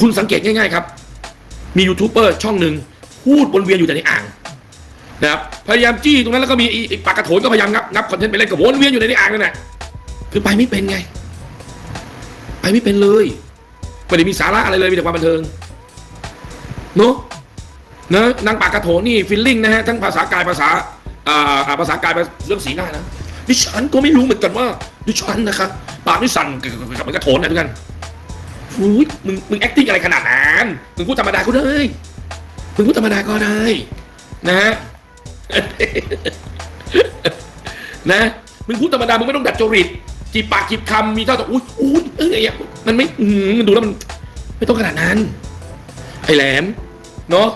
คุณสังเกตง่ายๆครับ มียูทูบเบอร์ช่องหนึ่งพูดวนเวียนอยู่แต่ในอ่างนะครับพยายามจี้ตรงนั้นแล้วก็มีอ้ไอ้ปากกระโถนก็พยายามงับงับคอนเทนต์ไปเล่นกับวนเวียนอยู่ในอ่างนั่นแหละคือไปไม่เป็นไง ไปไม่เป็นเลยไม่ได้มีสาระอะไรเลยมีแต่ความบันเทิงเนาะนะนางปากกระโถนนี่ฟิลลิ่งนะฮะทั้งภาษากายภาษาอ่าอ่าภาษากายเรื่องสีหน้านะดิฉันก็ไม่รู้เหมือนกันว่าดิฉันนะคะปากนี่สั่นกับกระโถนนะทุกท่าน หูยมึงมึง acting อะไรขนาดนั้นมึงพูดธรรมดาก็ได้มึงพูดธรรมดาก็ได้ นะนะมึงพูดธรรมดามึงไม่ต้องดัดจริตจีบปากจีบคำมีเท่าต่ออุ้ยอุ้ยเอ้ยอย่างมันไม่อืมมันดูแล้วมัน ไม่ต้องขนาดนั้น ไอ้แหลม เนาะ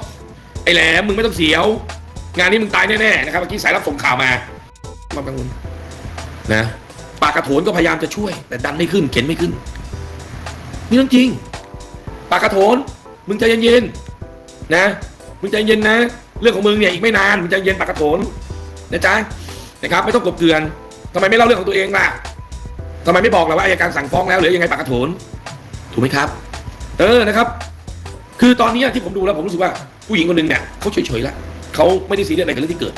ไอ้แหลมมึงไม่ต้องเสียว งานนี้มึงตายแน่ๆนะครับเมื่อกี้สายรับส่งข่าวมาความกังวลนะ ปากกระโถนก็พยายามจะช่วย แต่ดันไม่ขึ้น เข็นไม่ขึ้น นี่เรื่องจริงปากกระโถนมึงใจเย็นๆนะมึงใจเย็นนะ เรื่องของมึงเนี่ยอีกไม่นานมึงใจเย็นปากกระโถนนะจ๊ะนะครับไม่ต้องกบเกลือนทำไมไม่เล่าเรื่องของตัวเองล่ะทำไมไม่บอกล่ะว่าอายการสั่งฟ้องแล้วหรือยังไงปากกระโถนถูกไหมครับ เออนะครับ คือตอนนี้ที่ผมดูแล้วผมรู้สึกว่าผู้หญิงคนหนึ่งเนี่ยเขาเฉยๆแล้วเขาไม่ได้ซีเรียสอะไรกับเรื่องที่เกิด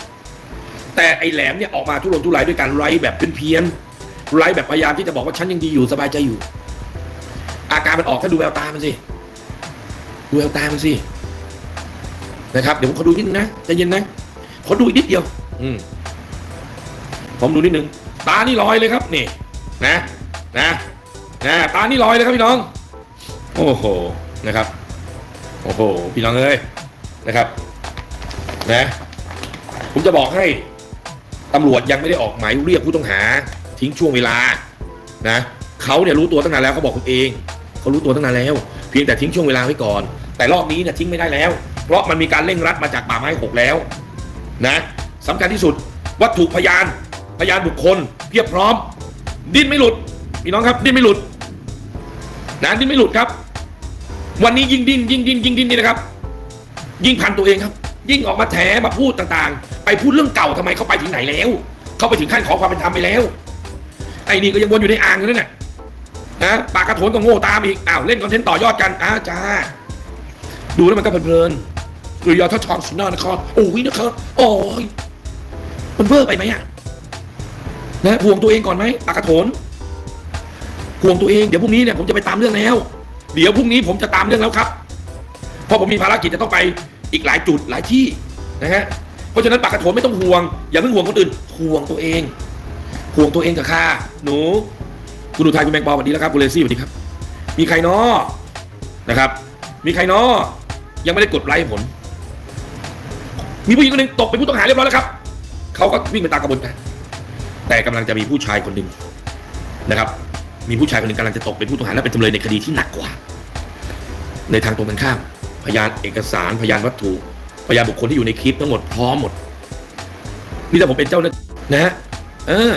แต่ไอ้แหลมเนี่ยออกมาทุรนทุรายด้วยการไล่แบบเพี้ยนๆไล่แบบพยายามที่จะบอกว่าฉันยังดีอยู่สบายใจอยู่ อาการมันออกถ้าดูแววตามันสิดูแววตามันสินะครับ เดี๋ยวผมขอดูนิดนึงนะใจเย็นนะขอดูอีกนิดเดียว อืมผมดูนิดนึงตานี่ลอยเลยครับ นี่ นะนะนะตานี่ลอยเลยครับพี่น้อง โอ้โหนะครับ โอ้โหพี่น้องเอ้ยนะครับ นะ ผมจะบอกให้ตำรวจยังไม่ได้ออกหมายเรียกผู้ต้องหา ทิ้งช่วงเวลา นะเขาเนี่ยรู้ตัวตั้งนานแล้วเขาบอกผมเอง เขารู้ตัวตั้งนานแล้ว เพียงแต่ทิ้งช่วงเวลาไว้ก่อน แต่รอบนี้เนี่ยทิ้งไม่ได้แล้ว เพราะมันมีการเร่งรัดมาจากป่าไม้หกแล้วนะสำคัญที่สุดวัตถุพยานพยานบุคคล เพียบพร้อม ดิ้นไม่หลุดพี่น้องครับ ดิ้นไม่หลุดนะดิ้นไม่หลุดครับ วันนี้ยิ่งดิ้นยิ่งดิ้นยิ่งดิ้นนี่นะครับ ยิ่งพันตัวเองครับ ยิ่งออกมาแถมาพูดต่างๆ ไปพูดเรื่องเก่าทำไมเขาไปถึงไหนแล้วเขาไปถึงขั้นขอความเป็นธรรมไปแล้วไอ้นี่ก็ยังวนอยู่ในอ่างอยู่นั่นแหละ นะปากกระโถนก็โง่ตามอีกอ้าวเล่นคอนเทนต์ต่อยอดกันอ้าจ้า ดูแล้วมันก็เพลินๆหรือยอทชอนสุนทรนครโอ้ยนะครับโอ้ยมันเบ้อไปไหมอะนะห่วงตัวเองก่อนไหมปากกระโถนห่วงตัวเองเดี๋ยวพรุ่งนี้เนี่ยผมจะไปตามเรื่องแล้ว เดี๋ยวพรุ่งนี้ผมจะตามเรื่องแล้วครับเพราะผมมีภารกิจจะต้องไปอีกหลายจุดหลายที่นะฮะเพราะฉะนั้นปากกระโถนไม่ต้องห่วง อย่าเพิ่งห่วงคนอื่นห่วงตัวเองห่วงตัวเองกับข้าหนู คุณอุทัยคุณแมงปอสวัสดีแล้วครับคุณเลซี่สวัสดีครับ มีใครน้อนะครับ มีใครน้อยังไม่ได้กดไลค์ผม มีผู้หญิงคนหนึ่งตกเป็นผู้ต้องหาเรียบร้อยแล้วครับ เขาก็วิ่งไปตามกระบวนการแต่กำลังจะมีผู้ชายคนหนึ่งนะครับ มีผู้ชายคนหนึ่งกำลังจะตกเป็นผู้ต้องหาและเป็นจำเลยในคดีที่หนักกว่า ในทางตรงกันข้าม พยานเอกสาร พยานวัตถุ พยานบุคคลที่อยู่ในคลิปทั้งหมดพร้อมหมด นี่ถ้าผมเป็นเจ้าหน้านะฮะเออ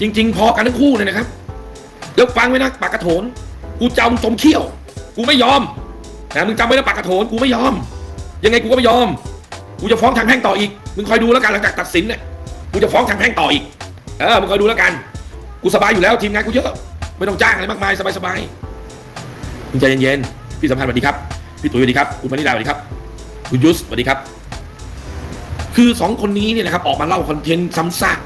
จริง ๆ พอกันทั้งคู่เลยนะครับ แล้วฟังไว้นะปากกระโถน กูจำจมเขี้ยว กูไม่ยอมนะมึงจำไว้นะปากกระโถนกูไม่ยอม ยังไงกูก็ไม่ยอม กูจะฟ้องทางแพ่งต่ออีก มึงคอยดูแล้วกันหลังจากตัดสินเนี่ย กูจะฟ้องทางแพ่งต่ออีก เออ มึงคอยดูแล้วกัน กูสบายอยู่แล้วทีมงานกูเยอะ ไม่ต้องจ้างอะไรมากมายสบายๆมึงใจเย็นๆ พี่สัมพันธ์สวัสดีครับ พี่ตุ๋ยสวัสดีครับ คุณมณิดาสวัสดีครับ คุณยุสสวัสดีครับ คือสองคนนี้เนี่ยนะครับออกมาเล่าคอนเทนต์ซ้ำซาก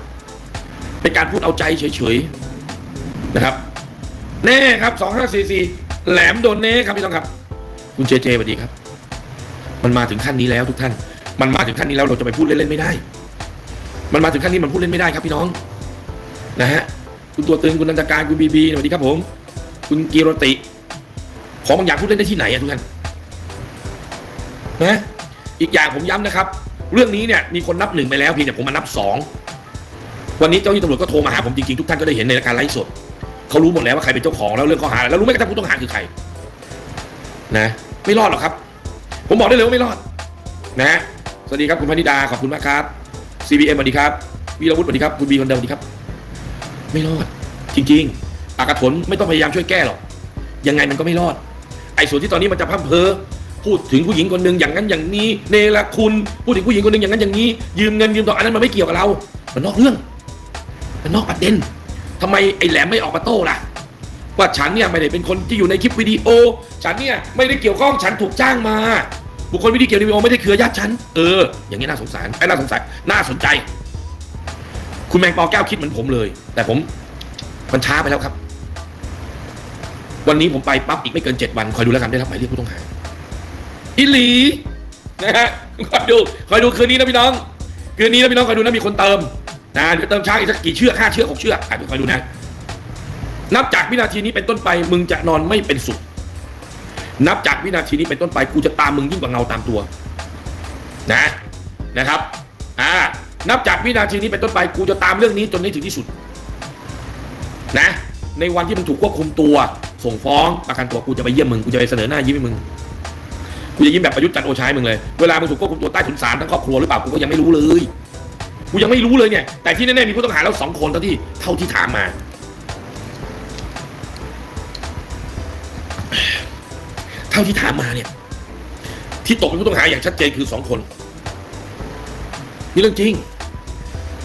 เป็นการพูดเอาใจเฉยๆนะครับ แน่ครับสองห้าสี่สี่แหลมโดนเน่ครับพี่ต้องครับ คุณเจเจสวัสดีครับ มันมาถึงขั้นนี้แล้วทุกท่าน มันมาถึงขั้นนี้แล้วเราจะไปพูดเล่นๆไม่ได้ มันมาถึงขั้นนี้มันพูดเล่นไม่ได้ครับพี่น้อง นะฮะคุณตัวตึงคุณนันทการคุณบีบีสวัสดีครับผม คุณกีรติ ของบางอย่างพูดเล่นได้ที่ไหนอะทุกท่านนะอีกอย่างผมย้ำนะครับ เรื่องนี้เนี่ยมีคนนับหนึ่งไปแล้วเพียงแต่ผมมานับสองวันนี้เจ้าหน้าที่ตำรวจก็โทรมาหาผมจริงๆทุกท่านก็ได้เห็นในรายการไลฟ์สด เขารู้หมดแล้วว่าใครเป็นเจ้าของแล้วเรื่องข้อหาแล้วรู้ไหมกระทั่งผู้ต้องหาคือใคร นะ ไม่รอดหรอกครับ ผมบอกได้เลยว่าไม่รอด นะ สวัสดีครับคุณพนิดาขอบคุณมากครับ CBM สวัสดีครับวีรวุฒิสวัสดีครับคุณบีคนเดิมสวัสดีครับ ไม่รอด จริงๆปากกระถนไม่ต้องพยายามช่วยแก้หรอกยังไงมันก็ไม่รอด ไอ้ส่วนที่ตอนนี้มันจะพังเพอพูดถึงผู้หญิงคนหนึ่งอย่างนั้นอย่างนี้เนรคุณพูดถึงผู้หญิงคนหนึ่งอย่างนั้นอย่างนี้ ยืมเงินยืมทองอันนั้นมันไม่เกี่ยวกับเรา มันนอกเรื่อง มันนอกประเด็น ทำไมไอ้แหลมไม่ออกมาโต้ล่ะ ว่าฉันเนี่ยไม่ได้เป็นคนที่อยู่ในคลิปวิดีโอ ฉันเนี่ยไม่ได้เกี่ยวข้องฉันถูกจ้างมา บุคคลวิดีเกี่ยวในวิดีโอไม่ได้เครือญาติฉัน เออ อย่างนี้น่าสงสารไอ้น่าสงสัยน่าสนใจ คุณแมงปอแก้วคิดเหมือนผมเลย แต่ผมมันช้าไปแล้วครับ วันนี้ผมไปปั๊บอีกไม่เกินเจ็ดวันคอยดูแล้วกันได้รับหมายเรียกผู้ต้องหาอิลีนะฮะคอยดูคอยดูคืนนี้นะพี่น้อง คืนนี้นะพี่น้องคอยดูนะมีคนเติม นะเดี๋ยวเติมช้างอีกสักกี่เชือกห้าเชือกหกเชือกอะเดี๋ยวคอยดูนะ นับจากวินาทีนี้เป็นต้นไป มึงจะนอนไม่เป็นสุข นับจากวินาทีนี้เป็นต้นไปกูจะตามมึงยิ่งกว่าเงาตามตัว นะนะครับ อ่า นับจากวินาทีนี้เป็นต้นไปกูจะตามเรื่องนี้จนให้ถึงที่สุด นะ ในวันที่มึงถูกควบคุมตัว ส่งฟ้องประกันตัวกูจะไปเยี่ยมมึงกูจะไปเสนอหน้ายิ้มให้มึงกูจะยิ้มแบบประยุทธ์จันโอชาให้มึงเลย เวลามึงถูกควบคุมตัวใต้ถุนศาลทั้งครอบครัวหรือเปล่ากูก็ยังไม่รู้เลย กูยังไม่รู้เลยเนี่ย แต่ที่แน่ๆมีผู้ต้องหาแล้วสองคนเท่าที่เท่าที่ถามมา เท่าที่ถามมาเนี่ย ที่ตกเป็นผู้ต้องหาอย่างชัดเจนคือสองคนนี่เรื่องจริง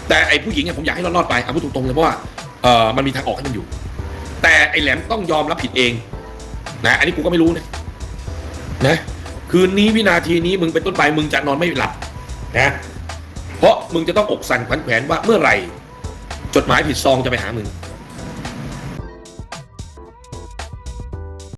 แต่ไอ้ผู้หญิงเนี่ยผมอยากให้รอดๆไปเอาพูดตรงๆเลยเพราะว่าเออมันมีทางออกให้มันอยู่ แต่ไอ้แหลมต้องยอมรับผิดเอง นะ อันนี้กูก็ไม่รู้นะนะ คืนนี้วินาทีนี้มึงเป็นต้นไปมึงจะนอนไม่หลับนะ เพราะมึงจะต้องอกสั่นขวัญแขวนว่าเมื่อไหร่ จดหมายผิดซองจะไปหามึง